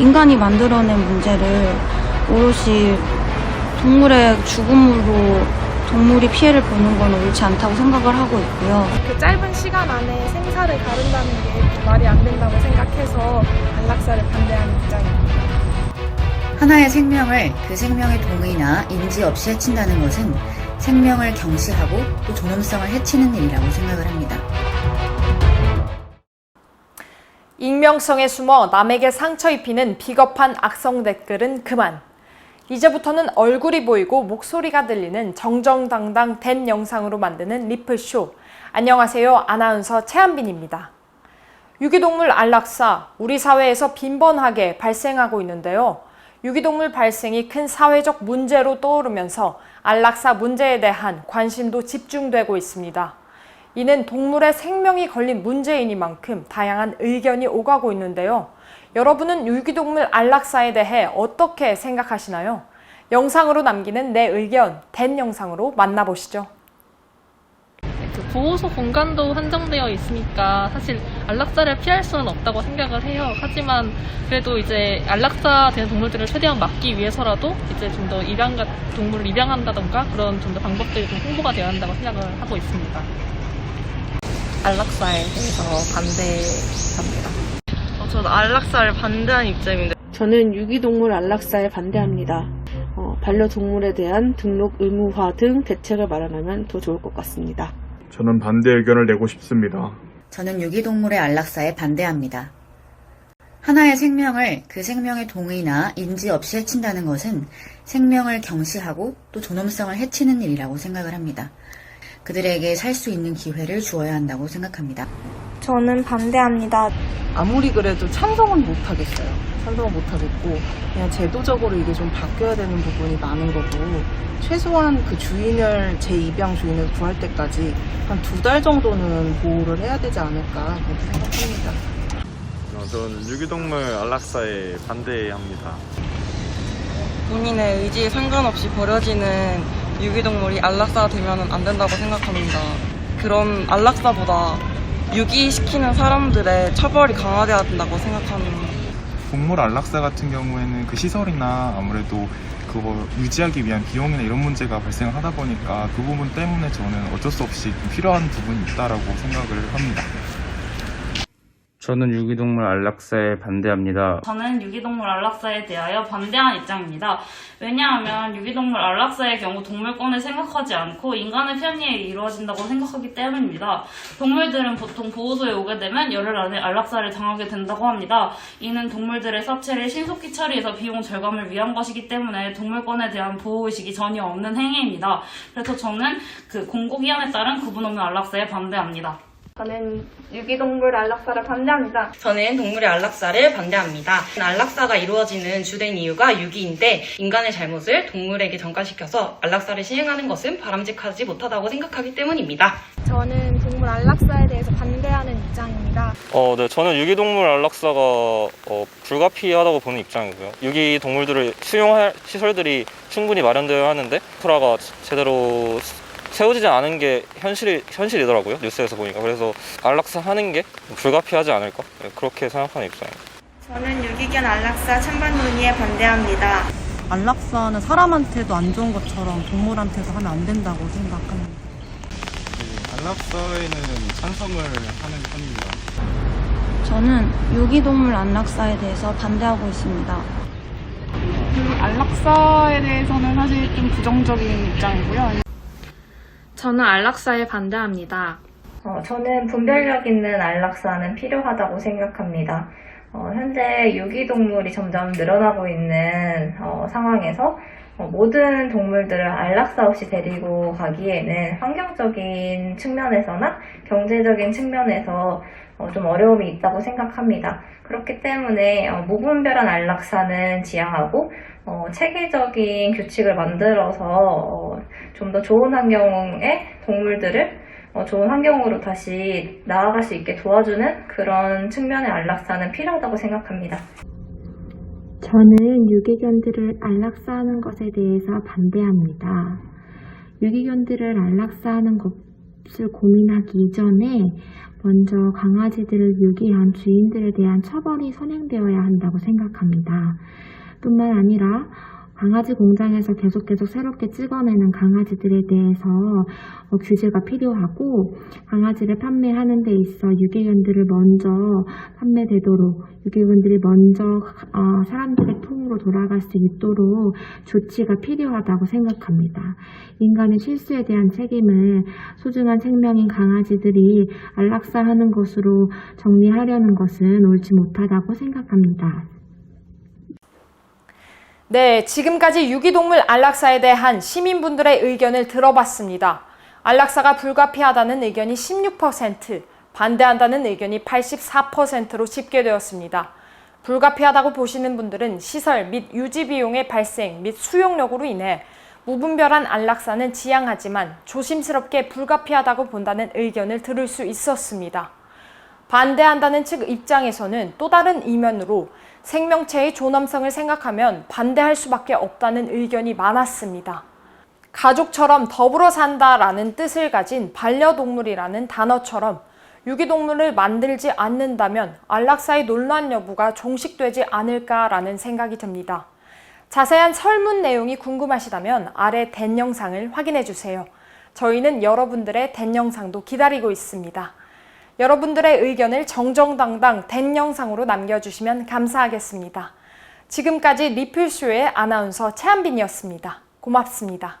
인간이 만들어낸 문제를 오롯이 동물의 죽음으로 동물이 피해를 보는 건 옳지 않다고 생각을 하고 있고요. 그 짧은 시간 안에 생사를 다룬다는 게 말이 안 된다고 생각해서 안락사를 반대하는 입장입니다. 하나의 생명을 그 생명의 동의나 인지 없이 해친다는 것은 생명을 경시하고 또 존엄성을 해치는 일이라고 생각을 합니다. 익명성에 숨어 남에게 상처 입히는 비겁한 악성 댓글은 그만. 이제부터는 얼굴이 보이고 목소리가 들리는 정정당당 된 영상으로 만드는 리플쇼. 안녕하세요. 아나운서 최한빈입니다. 유기동물 안락사, 우리 사회에서 빈번하게 발생하고 있는데요. 유기동물 발생이 큰 사회적 문제로 떠오르면서 안락사 문제에 대한 관심도 집중되고 있습니다. 이는 동물의 생명이 걸린 문제이니만큼 다양한 의견이 오가고 있는데요. 여러분은 유기동물 안락사에 대해 어떻게 생각하시나요? 영상으로 남기는 내 의견, 된 영상으로 만나보시죠. 그 보호소 공간도 한정되어 있으니까 사실 안락사를 피할 수는 없다고 생각을 해요. 하지만 그래도 이제 안락사 된 동물들을 최대한 막기 위해서라도 이제 좀 더 입양 동물을 입양한다던가 그런 좀 더 방법들이 좀 홍보가 되어야 한다고 생각을 하고 있습니다. 안락사에 대해서 반대합니다. 어, 저는 안락사를 반대하는 입장인데 저는 유기동물 안락사에 반대합니다. 어, 반려동물에 대한 등록 의무화 등 대책을 마련하면 더 좋을 것 같습니다. 저는 반대 의견을 내고 싶습니다. 저는 유기동물의 안락사에 반대합니다. 하나의 생명을 그 생명의 동의나 인지 없이 해친다는 것은 생명을 경시하고 또 존엄성을 해치는 일이라고 생각을 합니다. 그들에게 살 수 있는 기회를 주어야 한다고 생각합니다. 저는 반대합니다. 아무리 그래도 찬성은 못 하겠어요. 찬성은 못 하겠고 그냥 제도적으로 이게 좀 바뀌어야 되는 부분이 많은 거고 최소한 그 주인을 제 입양 주인을 구할 때까지 한 두 달 정도는 보호를 해야 되지 않을까 그렇게 생각합니다. 어, 저는 유기동물 안락사에 반대합니다. 본인의 의지에 상관없이 버려지는 유기동물이 안락사 되면 안 된다고 생각합니다. 그런 안락사보다 유기시키는 사람들의 처벌이 강화돼야 된다고 생각합니다. 동물 안락사 같은 경우에는 그 시설이나 아무래도 그걸 유지하기 위한 비용이나 이런 문제가 발생을 하다 보니까 그 부분 때문에 저는 어쩔 수 없이 좀 필요한 부분이 있다라고 생각을 합니다. 저는 유기동물 안락사에 반대합니다. 저는 유기동물 안락사에 대하여 반대하는 입장입니다. 왜냐하면 유기동물 안락사의 경우 동물권을 생각하지 않고 인간의 편의에 이루어진다고 생각하기 때문입니다. 동물들은 보통 보호소에 오게 되면 열흘 안에 안락사를 당하게 된다고 합니다. 이는 동물들의 사체를 신속히 처리해서 비용 절감을 위한 것이기 때문에 동물권에 대한 보호의식이 전혀 없는 행위입니다. 그래서 저는 그 공고기한에 따른 구분 없는 안락사에 반대합니다. 저는 유기동물 안락사를 반대합니다. 저는 동물의 안락사를 반대합니다. 안락사가 이루어지는 주된 이유가 유기인데 인간의 잘못을 동물에게 전가시켜서 안락사를 시행하는 것은 바람직하지 못하다고 생각하기 때문입니다. 저는 동물 안락사에 대해서 반대하는 입장입니다. 어, 네, 저는 유기동물 안락사가 어, 불가피하다고 보는 입장이고요. 유기동물들을 수용할 시설들이 충분히 마련되어야 하는데 프라가 제대로 세워지지 않은 게 현실이, 현실이더라고요. 뉴스에서 보니까. 그래서 안락사 하는 게 불가피하지 않을까? 네, 그렇게 생각하는 입장입니다. 저는 유기견 안락사 찬반 논의에 반대합니다. 안락사는 사람한테도 안 좋은 것처럼 동물한테도 하면 안 된다고 생각합니다. 안락사에는 찬성을 하는 편입니다. 저는 유기동물 안락사에 대해서 반대하고 있습니다. 안락사에 대해서는 사실 좀 부정적인 입장이고요. 저는 안락사에 반대합니다. 어, 저는 분별력 있는 안락사는 필요하다고 생각합니다. 어, 현재 유기동물이 점점 늘어나고 있는 어, 상황에서 어, 모든 동물들을 안락사 없이 데리고 가기에는 환경적인 측면에서나 경제적인 측면에서 어, 좀 어려움이 있다고 생각합니다. 그렇기 때문에 어, 무분별한 안락사는 지향하고 어, 체계적인 규칙을 만들어서 어, 좀더 좋은 환경의 동물들을 어, 좋은 환경으로 다시 나아갈 수 있게 도와주는 그런 측면의 안락사는 필요하다고 생각합니다. 저는 유기견들을 안락사하는 것에 대해서 반대합니다. 유기견들을 안락사하는 것을 고민하기 이전에 먼저 강아지들을 유기한 주인들에 대한 처벌이 선행되어야 한다고 생각합니다. 뿐만 아니라 강아지 공장에서 계속 계속 새롭게 찍어내는 강아지들에 대해서 어, 규제가 필요하고 강아지를 판매하는 데 있어 유기견들을 먼저 판매되도록 유기견들이 먼저 어, 사람들의 통으로 돌아갈 수 있도록 조치가 필요하다고 생각합니다. 인간의 실수에 대한 책임을 소중한 생명인 강아지들이 안락사하는 것으로 정리하려는 것은 옳지 못하다고 생각합니다. 네, 지금까지 유기동물 안락사에 대한 시민분들의 의견을 들어봤습니다. 안락사가 불가피하다는 의견이 16%, 반대한다는 의견이 84%로 집계되었습니다. 불가피하다고 보시는 분들은 시설 및 유지 비용의 발생 및 수용력으로 인해 무분별한 안락사는 지양하지만 조심스럽게 불가피하다고 본다는 의견을 들을 수 있었습니다. 반대한다는 측 입장에서는 또 다른 이면으로 생명체의 존엄성을 생각하면 반대할 수밖에 없다는 의견이 많았습니다. 가족처럼 더불어 산다라는 뜻을 가진 반려동물이라는 단어처럼 유기동물을 만들지 않는다면 안락사의 논란 여부가 종식되지 않을까라는 생각이 듭니다. 자세한 설문 내용이 궁금하시다면 아래 된 영상을 확인해 주세요. 저희는 여러분들의 된 영상도 기다리고 있습니다. 여러분들의 의견을 정정당당 된 영상으로 남겨주시면 감사하겠습니다. 지금까지 리플쇼의 아나운서 최한빈이었습니다. 고맙습니다.